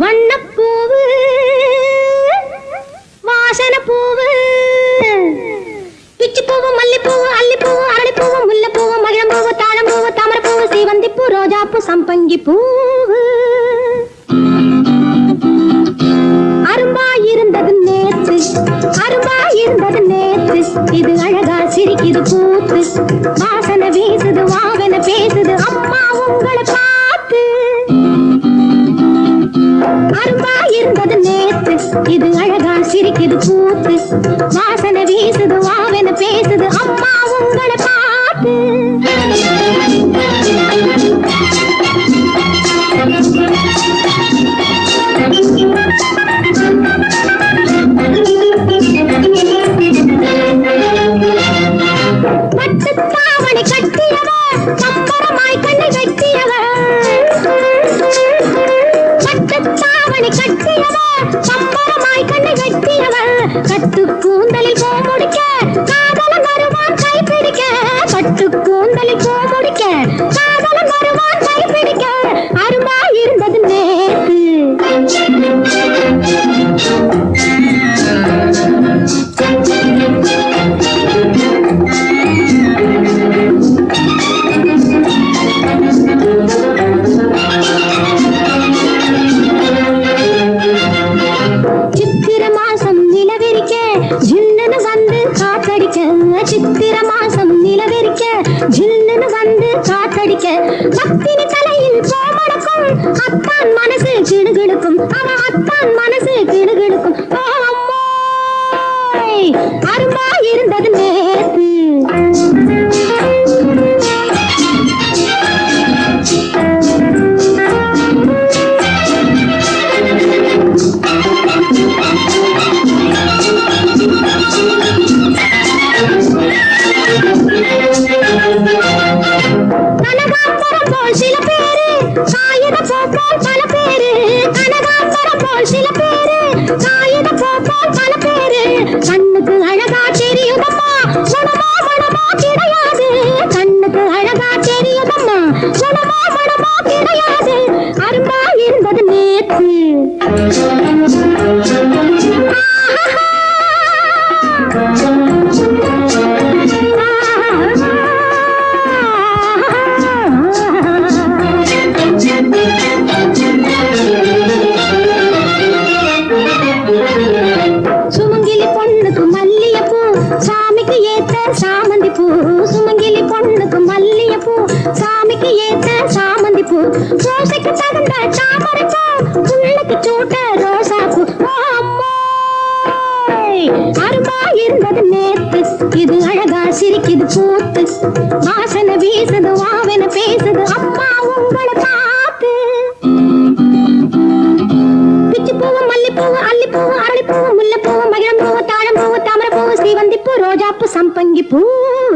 வண்ணப்பூவு வாசன பூவு பிச்சி மல்லிப்பூவு அல்லிப்பூவு அரளிப்பூவு முல்லைப்பூவு மகிழம்பூவு தாழம்பூவு தாமரப்பூவு சீவந்திப்பூ ரோஜாப்பூ சம்பங்கி பூவு அரும்பா இருந்தது நேத்து அரும்பா இருந்தது நேத்து இது அழகா சிரிக்குது பூத்து வாசனை வீசுது வாசனை வீசுது வாவன பேசுது. அம்மா உங்களை ஜில்லுன்னு வந்து காத்தடிக்க சித்திர மாசம் நிலவெறிக்க ஜில்லுன்னு வந்து காத்தடிக்க பத்தினி தலையில் கோமடக்கும் அத்தான் மனசு சிடுகிடுக்கும் காகித போல் பல பேரு. கனகாம்பரம் போல் சில பேரு. காகித போல் பல பேரு. கண்ணுக்கு சாமந்தி பூ சுமங்கிலி பொண்ணுக்கு மல்லிய பூ சாமிக்கு ஏத்த சாமந்தி பூ ரோசைக்கு தகுந்த சாமரை பூ புள்ளைக்கு சூட்ட ரோசா பூ ஓ அரும்பா இருந்தது நேத்து இது அழகா சிரிக்குது பூத்து. வாசனை வீசுது வாவன பேசுது அரளிப்பூவு முல்லைப்பூவு